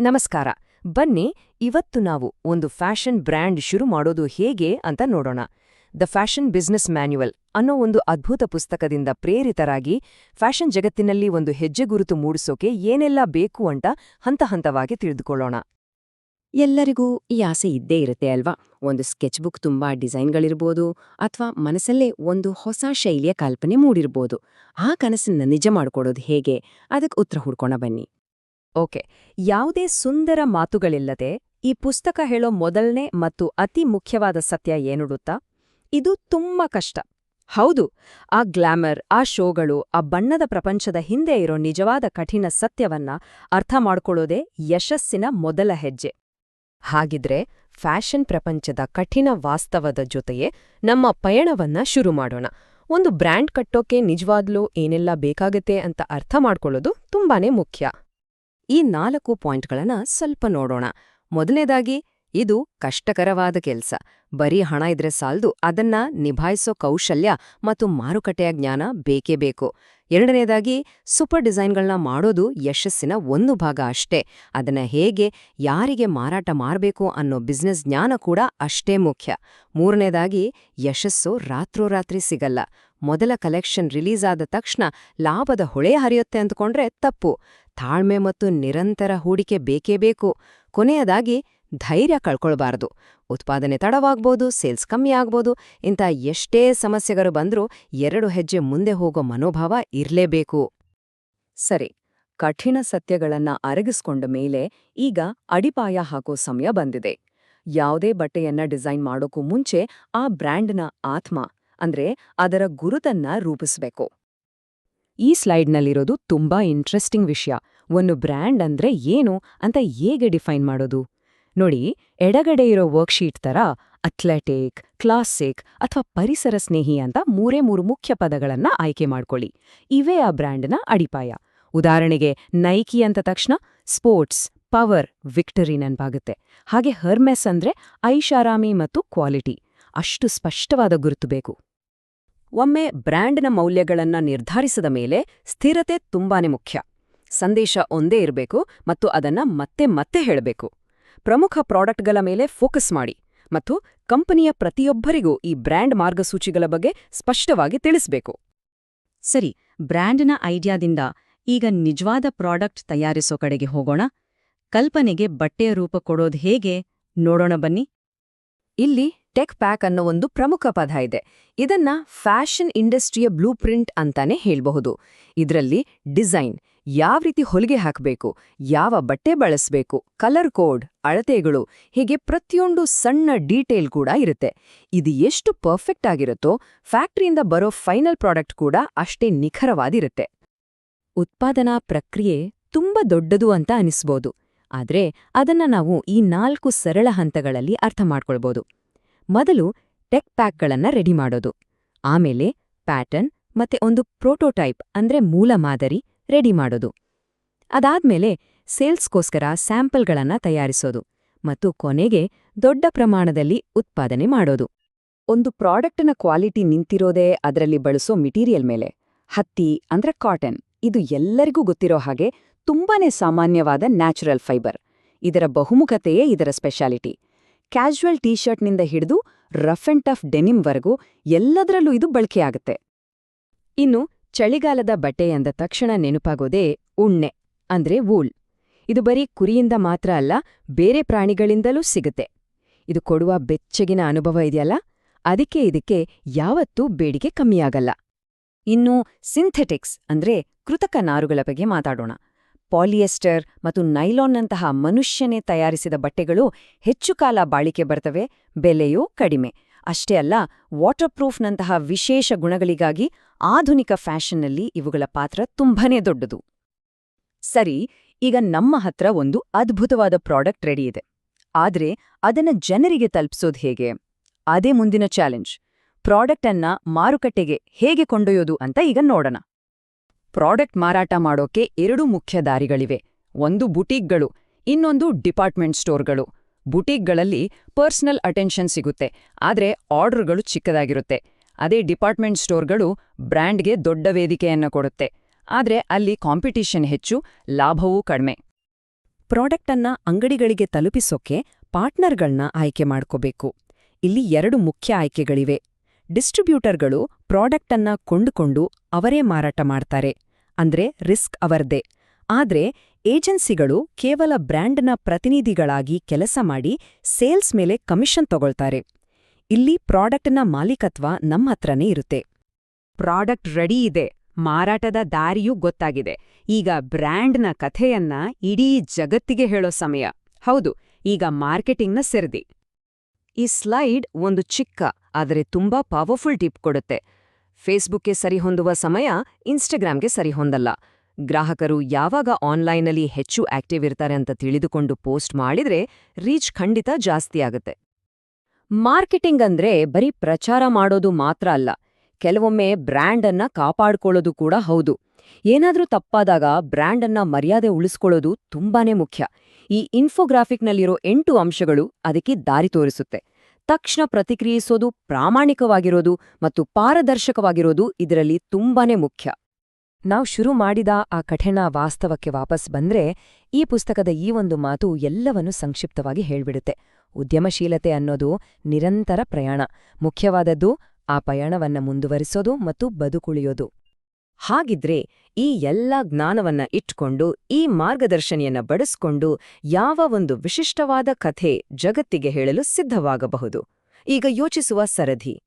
ನಮಸ್ಕಾರ. ಬನ್ನಿ, ಇವತ್ತು ನಾವು ಒಂದು ಫ್ಯಾಷನ್ ಬ್ರ್ಯಾಂಡ್ ಶುರು ಮಾಡೋದು ಹೇಗೆ ಅಂತ ನೋಡೋಣ. ದ ಫ್ಯಾಷನ್ ಬಿಸ್ನೆಸ್ ಮ್ಯಾನ್ಯುವಲ್ ಅನ್ನೋ ಒಂದು ಅದ್ಭುತ ಪುಸ್ತಕದಿಂದ ಪ್ರೇರಿತರಾಗಿ ಫ್ಯಾಷನ್ ಜಗತ್ತಿನಲ್ಲಿ ಒಂದು ಹೆಜ್ಜೆಗುರುತು ಮೂಡಿಸೋಕೆ ಏನೆಲ್ಲ ಬೇಕು ಅಂತ ಹಂತ ಹಂತವಾಗಿ ತಿಳಿದುಕೊಳ್ಳೋಣ. ಎಲ್ಲರಿಗೂ ಈ ಆಸೆ ಇದ್ದೇ ಇರುತ್ತೆ ಅಲ್ವಾ? ಒಂದು ಸ್ಕೆಚ್ ಬುಕ್ ತುಂಬಾ ಡಿಸೈನ್ಗಳಿರ್ಬೋದು ಅಥವಾ ಮನಸ್ಸಲ್ಲೇ ಒಂದು ಹೊಸ ಶೈಲಿಯ ಕಲ್ಪನೆ ಮೂಡಿರ್ಬೋದು. ಆ ಕನಸನ್ನ ನಿಜ ಮಾಡ್ಕೊಡೋದು ಹೇಗೆ? ಅದಕ್ಕೆ ಉತ್ತರ ಹುಡ್ಕೋಣ ಬನ್ನಿ. ಓಕೆ. ಯಾವುದೇ ಸುಂದರ ಮಾತುಗಳಿಲ್ಲದೆ ಈ ಪುಸ್ತಕ ಹೇಳೋ ಮೊದಲನೇ ಮತ್ತು ಅತಿ ಮುಖ್ಯವಾದ ಸತ್ಯ ಏನುಡುತ್ತಾ ಇದು ತುಂಬಾ ಕಷ್ಟ. ಹೌದು, ಆ ಗ್ಲಾಮರ್, ಆ ಶೋಗಳು, ಆ ಬಣ್ಣದ ಪ್ರಪಂಚದ ಹಿಂದೆ ಇರೋ ನಿಜವಾದ ಕಠಿಣ ಸತ್ಯವನ್ನ ಅರ್ಥ ಮಾಡ್ಕೊಳ್ಳೋದೇ ಯಶಸ್ಸಿನ ಮೊದಲ ಹೆಜ್ಜೆ. ಹಾಗಿದ್ರೆ ಫ್ಯಾಷನ್ ಪ್ರಪಂಚದ ಕಠಿಣ ವಾಸ್ತವದ ಜೊತೆಯೇ ನಮ್ಮ ಪಯಣವನ್ನ ಶುರು ಮಾಡೋಣ. ಒಂದು ಬ್ರ್ಯಾಂಡ್ ಕಟ್ಟೋಕೆ ನಿಜವಾದ್ಲೂ ಏನೆಲ್ಲ ಬೇಕಾಗತ್ತೆ ಅಂತ ಅರ್ಥ ಮಾಡ್ಕೊಳ್ಳೋದು ತುಂಬಾನೇ ಮುಖ್ಯ. ಈ ನಾಲ್ಕು ಪಾಯಿಂಟ್ಗಳನ್ನ ಸ್ವಲ್ಪ ನೋಡೋಣ. ಮೊದಲನೇದಾಗಿ, ಇದು ಕಷ್ಟಕರವಾದ ಕೆಲ್ಸ. ಬರೀ ಹಣ ಇದ್ರೆ ಸಾಲ್ದು, ಅದನ್ನ ನಿಭಾಯಿಸೋ ಕೌಶಲ್ಯ ಮತ್ತು ಮಾರುಕಟ್ಟೆಯ ಜ್ಞಾನ ಬೇಕೇ ಬೇಕು. ಎರಡನೇದಾಗಿ, ಸೂಪರ್ ಡಿಸೈನ್ಗಳನ್ನ ಮಾಡೋದು ಯಶಸ್ಸಿನ ಒಂದು ಭಾಗ ಅಷ್ಟೇ. ಅದನ್ನ ಹೇಗೆ, ಯಾರಿಗೆ ಮಾರಾಟ ಮಾಡಬೇಕು ಅನ್ನೋ ಬಿಸ್ನೆಸ್ ಜ್ಞಾನ ಕೂಡ ಅಷ್ಟೇ ಮುಖ್ಯ. ಮೂರನೇದಾಗಿ, ಯಶಸ್ಸು ರಾತ್ರೋರಾತ್ರಿ ಸಿಗಲ್ಲ. ಮೊದಲ ಕಲೆಕ್ಷನ್ ರಿಲೀಸ್ ಆದ ತಕ್ಷಣ ಲಾಭದ ಹೊಳೆ ಹರಿಯುತ್ತೆ ಅಂದ್ಕೊಂಡ್ರೆ ತಪ್ಪು. ತಾಳ್ಮೆ ಮತ್ತು ನಿರಂತರ ಹೂಡಿಕೆ ಬೇಕೇ ಬೇಕು. ಕೊನೆಯದಾಗಿ ಧೈರ್ಯ ಕಳ್ಕೊಳ್ಬಾರ್ದು. ಉತ್ಪಾದನೆ ತಡವಾಗ್ಬೋದು, ಸೇಲ್ಸ್ ಕಮ್ಮಿ ಆಗ್ಬೋದು, ಇಂಥ ಎಷ್ಟೇ ಸಮಸ್ಯೆಗಳು ಬಂದ್ರೂ ಎರಡು ಹೆಜ್ಜೆ ಮುಂದೆ ಹೋಗೋ ಮನೋಭಾವ ಇರಲೇಬೇಕು. ಸರಿ, ಕಠಿಣ ಸತ್ಯಗಳನ್ನ ಅರಗಿಸ್ಕೊಂಡ ಮೇಲೆ ಈಗ ಅಡಿಪಾಯ ಹಾಕೋ ಸಮಯ ಬಂದಿದೆ. ಯಾವುದೇ ಬಟ್ಟೆಯನ್ನ ಡಿಸೈನ್ ಮಾಡೋಕ್ಕೂ ಮುಂಚೆ ಆ ಬ್ರ್ಯಾಂಡ್ನ ಆತ್ಮ ಅಂದ್ರೆ ಅದರ ಗುರುತನ್ನ ರೂಪಿಸಬೇಕು. ಈ ಸ್ಲೈಡ್ನಲ್ಲಿರೋದು ತುಂಬಾ ಇಂಟ್ರೆಸ್ಟಿಂಗ್ ವಿಷಯ. ಒಂದು ಬ್ರ್ಯಾಂಡ್ ಅಂದ್ರೆ ಏನು ಅಂತ ಹೇಗೆ ಡಿಫೈನ್ ಮಾಡೋದು? ನೋಡಿ, ಎಡಗಡೆ ಇರೋ ವರ್ಕ್ಶೀಟ್ ತರ ಅಥ್ಲೆಟಿಕ್, ಕ್ಲಾಸಿಕ್ ಅಥವಾ ಪರಿಸರ ಸ್ನೇಹಿ ಅಂತ ಮೂರೇ ಮೂರು ಮುಖ್ಯ ಪದಗಳನ್ನ ಆಯ್ಕೆ ಮಾಡ್ಕೊಳ್ಳಿ. ಇವೇ ಆ ಬ್ರ್ಯಾಂಡ್ನ ಅಡಿಪಾಯ. ಉದಾಹರಣೆಗೆ ನೈಕಿ ಅಂತ ತಕ್ಷಣ ಸ್ಪೋರ್ಟ್ಸ್, ಪವರ್, ವಿಕ್ಟರಿ ನೆನಪಾಗುತ್ತೆ. ಹಾಗೆ ಹರ್ಮೆಸ್ ಅಂದ್ರೆ ಐಷಾರಾಮಿ ಮತ್ತು ಕ್ವಾಲಿಟಿ. ಅಷ್ಟು ಸ್ಪಷ್ಟವಾದ ಗುರುತು ಬೇಕು. ಒಮ್ಮೆ ಬ್ರ್ಯಾಂಡ್ನ ಮೌಲ್ಯಗಳನ್ನ ನಿರ್ಧರಿಸಿದ ಮೇಲೆ ಸ್ಥಿರತೆ ತುಂಬಾನೇ ಮುಖ್ಯ. ಸಂದೇಶ ಒಂದೇ ಇರಬೇಕು ಮತ್ತು ಅದನ್ನ ಮತ್ತೆ ಮತ್ತೆ ಹೇಳಬೇಕು. ಪ್ರಮುಖ ಪ್ರಾಡಕ್ಟ್ಗಳ ಮೇಲೆ ಫೋಕಸ್ ಮಾಡಿ ಮತ್ತು ಕಂಪನಿಯ ಪ್ರತಿಯೊಬ್ಬರಿಗೂ ಈ ಬ್ರ್ಯಾಂಡ್ ಮಾರ್ಗಸೂಚಿಗಳ ಬಗ್ಗೆ ಸ್ಪಷ್ಟವಾಗಿ ತಿಳಿಸಬೇಕು. ಸರಿ ಬ್ರ್ಯಾಂಡ್ನ ಐಡಿಯಾದಿಂದ ಈಗ ನಿಜವಾದ ಪ್ರಾಡಕ್ಟ್ ತಯಾರಿಸೋ ಕಡೆಗೆ ಹೋಗೋಣ. ಕಲ್ಪನೆಗೆ ಬಟ್ಟೆಯ ರೂಪ ಕೊಡೋದು ಹೇಗೆ ನೋಡೋಣ ಬನ್ನಿ. ಇಲ್ಲಿ ಟೆಕ್ ಪ್ಯಾಕ್ ಅನ್ನೋ ಒಂದು ಪ್ರಮುಖ ಪದ ಇದೆ. ಇದನ್ನ ಫ್ಯಾಷನ್ ಇಂಡಸ್ಟ್ರಿಯ ಬ್ಲೂ ಪ್ರಿಂಟ್ ಅಂತಾನೆ ಹೇಳ್ಬಹುದು. ಇದರಲ್ಲಿ ಡಿಸೈನ್, ಯಾವ ರೀತಿ ಹೊಲಿಗೆ ಹಾಕಬೇಕು, ಯಾವ ಬಟ್ಟೆ ಬಳಸಬೇಕು, ಕಲರ್ ಕೋಡ್, ಅಳತೆಗಳು, ಹೀಗೆ ಪ್ರತಿಯೊಂದು ಸಣ್ಣ ಡೀಟೇಲ್ ಕೂಡ ಇರುತ್ತೆ. ಇದು ಎಷ್ಟು ಪರ್ಫೆಕ್ಟ್ ಆಗಿರುತ್ತೋ, ಫ್ಯಾಕ್ಟ್ರಿಯಿಂದ ಬರೋ ಫೈನಲ್ ಪ್ರಾಡಕ್ಟ್ ಕೂಡ ಅಷ್ಟೇ ನಿಖರವಾದಿರುತ್ತೆ ಉತ್ಪಾದನಾ ಪ್ರಕ್ರಿಯೆ ತುಂಬಾ ದೊಡ್ಡದು ಅಂತ ಅನಿಸ್ಬೋದು. ಆದ್ರೆ ಅದನ್ನ ನಾವು ಈ ನಾಲ್ಕು ಸರಳ ಹಂತಗಳಲ್ಲಿ ಅರ್ಥ ಮಾಡ್ಕೊಳ್ಬೋದು. ಮೊದಲು ಟೆಕ್ ಪ್ಯಾಕ್ಗಳನ್ನ ರೆಡಿ ಮಾಡೋದು. ಆಮೇಲೆ ಪ್ಯಾಟರ್ನ್ ಮತ್ತೆ ಒಂದು ಪ್ರೋಟೋಟೈಪ್ ಅಂದ್ರೆ ಮೂಲ ಮಾದರಿ ರೆಡಿ ಮಾಡೋದು. ಅದಾದ್ಮೇಲೆ ಸೇಲ್ಸ್ಗೋಸ್ಕರ ಸ್ಯಾಂಪಲ್ಗಳನ್ನ ತಯಾರಿಸೋದು ಮತ್ತು ಕೊನೆಗೆ ದೊಡ್ಡ ಪ್ರಮಾಣದಲ್ಲಿ ಉತ್ಪಾದನೆ ಮಾಡೋದು. ಒಂದು ಪ್ರಾಡಕ್ಟ್ನ ಕ್ವಾಲಿಟಿ ನಿಂತಿರೋದೇ ಅದರಲ್ಲಿ ಬಳಸೋ ಮೆಟೀರಿಯಲ್ ಮೇಲೆ. ಹತ್ತಿ ಅಂದ್ರೆ ಕಾಟನ್. ಇದು ಎಲ್ಲರಿಗೂ ಗೊತ್ತಿರೋ ಹಾಗೆ ತುಂಬಾನೇ ಸಾಮಾನ್ಯವಾದ ನ್ಯಾಚುರಲ್ ಫೈಬರ್. ಇದರ ಬಹುಮುಖತೆಯೇ ಇದರ ಸ್ಪೆಷಾಲಿಟಿ. ಕ್ಯಾಶುವಲ್ ಟೀ ಶರ್ಟ್ನಿಂದ ಹಿಡಿದು ರಫ್ ಅಂಡ್ ಟಫ್ ಡೆನಿಮ್ವರೆಗೂ ಎಲ್ಲದರಲ್ಲೂ ಇದು ಬಳಕೆಯಾಗುತ್ತೆ. ಇನ್ನು ಚಳಿಗಾಲದ ಬಟ್ಟೆ ಎಂದ ತಕ್ಷಣ ನೆನಪಾಗೋದೇ ಉಣ್ಣೆ, ಅಂದ್ರೆ ವೂಲ್ ಇದು ಬರೀ ಕುರಿಯಿಂದ ಮಾತ್ರ ಅಲ್ಲ, ಬೇರೆ ಪ್ರಾಣಿಗಳಿಂದಲೂ ಸಿಗುತ್ತೆ. ಇದು ಕೊಡುವ ಬೆಚ್ಚಗಿನ ಅನುಭವ ಇದೆಯಲ್ಲ, ಅದಕ್ಕೆ ಇದಕ್ಕೆ ಯಾವತ್ತೂ ಬೇಡಿಕೆ ಕಮ್ಮಿಯಾಗಲ್ಲ. ಇನ್ನು ಸಿಂಥೆಟಿಕ್ಸ್ ಅಂದ್ರೆ ಕೃತಕ ನಾರುಗಳ ಬಗ್ಗೆ ಮಾತಾಡೋಣ. ಪಾಲಿಯೆಸ್ಟರ್ ಮತ್ತು ನೈಲಾನ್ನಂತಹ ಮನುಷ್ಯನೇ ತಯಾರಿಸಿದ ಬಟ್ಟೆಗಳು ಹೆಚ್ಚು ಕಾಲ ಬಾಳಿಕೆ ಬರ್ತವೆ, ಬೆಲೆಯೂ ಕಡಿಮೆ. ಅಷ್ಟೇ ಅಲ್ಲ ವಾಟರ್ ಪ್ರೂಫ್ನಂತಹ ವಿಶೇಷ ಗುಣಗಳಿಗಾಗಿ ಆಧುನಿಕ ಫ್ಯಾಷನ್ನಲ್ಲಿ ಇವುಗಳ ಪಾತ್ರ ತುಂಬನೇ ದೊಡ್ಡದು. ಸರಿ, ಈಗ ನಮ್ಮ ಹತ್ರ ಒಂದು ಅದ್ಭುತವಾದ ಪ್ರಾಡಕ್ಟ್ ರೆಡಿ ಇದೆ. ಆದ್ರೆ ಅದನ್ನ ಜನರಿಗೆ ತಲುಪಿಸೋದು ಹೇಗೆ? ಅದೇ ಮುಂದಿನ ಚಾಲೆಂಜ್. ಪ್ರಾಡಕ್ಟ್ ಮಾರುಕಟ್ಟೆಗೆ ಹೇಗೆ ಕೊಂಡೊಯ್ಯೋದು ಅಂತ ಈಗ ನೋಡೋಣ. ಪ್ರಾಡಕ್ಟ್ ಮಾರಾಟ ಮಾಡೋಕೆ ಎರಡು ಮುಖ್ಯ ದಾರಿಗಳಿವೆ. ಒಂದು ಬುಟೀಕ್ಗಳು, ಇನ್ನೊಂದು ಡಿಪಾರ್ಟ್ಮೆಂಟ್ ಸ್ಟೋರ್ಗಳು. ಬುಟೀಕ್ಗಳಲ್ಲಿ ಪರ್ಸನಲ್ ಅಟೆನ್ಷನ್ ಸಿಗುತ್ತೆ, ಆದರೆ ಆರ್ಡರ್ಗಳು ಚಿಕ್ಕದಾಗಿರುತ್ತೆ. ಅದೇ ಡಿಪಾರ್ಟ್ಮೆಂಟ್ ಸ್ಟೋರ್ಗಳು ಬ್ರ್ಯಾಂಡ್ಗೆ ದೊಡ್ಡ ವೇದಿಕೆಯನ್ನ ಕೊಡುತ್ತೆ, ಆದರೆ ಅಲ್ಲಿ ಕಾಂಪಿಟಿಷನ್ ಹೆಚ್ಚು, ಲಾಭವೂ ಕಡಿಮೆ. ಪ್ರಾಡಕ್ಟನ್ನ ಅಂಗಡಿಗಳಿಗೆ ತಲುಪಿಸೋಕೆ ಪಾರ್ಟ್ನರ್ಗಳನ್ನ ಆಯ್ಕೆ ಮಾಡ್ಕೋಬೇಕು. ಇಲ್ಲಿ ಎರಡು ಮುಖ್ಯ ಆಯ್ಕೆಗಳಿವೆ. ಡಿಸ್ಟ್ರಿಬ್ಯೂಟರ್ಗಳು ಪ್ರಾಡಕ್ಟ್ ಕೊಂಡುಕೊಂಡು ಅವರೇ ಮಾರಾಟ ಮಾಡ್ತಾರೆ. ಅಂದ್ರೆ ರಿಸ್ಕ್ ಅವರದೇ. ಆದ್ರೆ ಏಜೆನ್ಸಿಗಳು ಕೇವಲ ಬ್ರ್ಯಾಂಡ್ನ ಪ್ರತಿನಿಧಿಗಳಾಗಿ ಕೆಲಸ ಮಾಡಿ ಸೇಲ್ಸ್ ಮೇಲೆ ಕಮಿಷನ್ ತಗೊಳ್ತಾರೆ. ಇಲ್ಲಿ ಪ್ರಾಡಕ್ಟ್ನ ಮಾಲೀಕತ್ವ ನಮ್ಮ ಹತ್ರನೇ ಇರುತ್ತೆ. ಪ್ರಾಡಕ್ಟ್ ರೆಡಿ ಇದೆ. ಮಾರಾಟದ ದಾರಿಯೂ ಗೊತ್ತಾಗಿದೆ. ಈಗ ಬ್ರ್ಯಾಂಡ್ನ ಕಥೆಯನ್ನ ಇಡೀ ಜಗತ್ತಿಗೆ ಹೇಳೋ ಸಮಯ. ಹೌದು, ಈಗ ಮಾರ್ಕೆಟಿಂಗ್ನ ಸೆರದಿ. ಈ ಸ್ಲೈಡ್ ಒಂದು ಚಿಕ್ಕ ಆದರೆ ತುಂಬಾ ಪವರ್ಫುಲ್ ಟಿಪ್ ಕೊಡುತ್ತೆ. ಫೇಸ್ಬುಕ್ಗೆ ಸರಿಹೊಂದುವ ಸಮಯ ಇನ್ಸ್ಟಾಗ್ರಾಮ್ಗೆ ಸರಿಹೊಂದಲ್ಲ ಗ್ರಾಹಕರು ಯಾವಾಗ ಆನ್ಲೈನಲ್ಲಿ ಹೆಚ್ಚು ಆಕ್ಟಿವ್ ಇರ್ತಾರೆ ಅಂತ ತಿಳಿದುಕೊಂಡು ಪೋಸ್ಟ್ ಮಾಡಿದ್ರೆ ರೀಚ್ ಖಂಡಿತ ಜಾಸ್ತಿ ಆಗುತ್ತೆ. ಮಾರ್ಕೆಟಿಂಗ್ ಅಂದ್ರೆ ಬರೀ ಪ್ರಚಾರ ಮಾಡೋದು ಮಾತ್ರ ಅಲ್ಲ, ಕೆಲವೊಮ್ಮೆ ಬ್ರ್ಯಾಂಡ್ ಅನ್ನ ಕಾಪಾಡ್ಕೊಳ್ಳೋದು ಕೂಡ ಹೌದು. ಏನಾದ್ರೂ ತಪ್ಪಾದಾಗ ಬ್ರ್ಯಾಂಡ್ ಅನ್ನ ಮರ್ಯಾದೆ ಉಳಿಸ್ಕೊಳ್ಳೋದು ತುಂಬಾನೇ ಮುಖ್ಯ. ಈ ಇನ್ಫೋಗ್ರಾಫಿಕ್ನಲ್ಲಿರೋ ಎಂಟು ಅಂಶಗಳು ಅದಕ್ಕೆ ದಾರಿ ತೋರಿಸುತ್ತೆ. ತಕ್ಷಣ ಪ್ರತಿಕ್ರಿಯಿಸೋದು ಪ್ರಾಮಾಣಿಕವಾಗಿರೋದು ಮತ್ತು ಪಾರದರ್ಶಕವಾಗಿರೋದು ಇದರಲ್ಲಿ ತುಂಬಾನೇ ಮುಖ್ಯ. ನಾವು ಶುರು ಮಾಡಿದ ಆ ಕಠಿಣ ವಾಸ್ತವಕ್ಕೆ ವಾಪಸ್ ಬಂದ್ರೆ ಈ ಪುಸ್ತಕದ ಈ ಒಂದು ಮಾತು ಎಲ್ಲವನ್ನೂ ಸಂಕ್ಷಿಪ್ತವಾಗಿ ಹೇಳ್ಬಿಡುತ್ತೆ. ಉದ್ಯಮಶೀಲತೆ ಅನ್ನೋದು ನಿರಂತರ ಪ್ರಯಾಣ. ಮುಖ್ಯವಾದದ್ದು ಆ ಪಯಣವನ್ನ ಮುಂದುವರಿಸೋದು ಮತ್ತು ಬದುಕುಳಿಯೋದು. ಹಾಗಿದ್ರೆ ಈ ಎಲ್ಲ ಜ್ಞಾನವನ್ನ ಇಟ್ಕೊಂಡು, ಈ ಮಾರ್ಗದರ್ಶನಿಯನ್ನ ಬಡಿಸ್ಕೊಂಡು ಯಾವ ಒಂದು ವಿಶಿಷ್ಟವಾದ ಕಥೆ ಜಗತ್ತಿಗೆ ಹೇಳಲು ಸಿದ್ಧವಾಗಬಹುದು. ಈಗ ಯೋಚಿಸುವ ಸರಧಿ.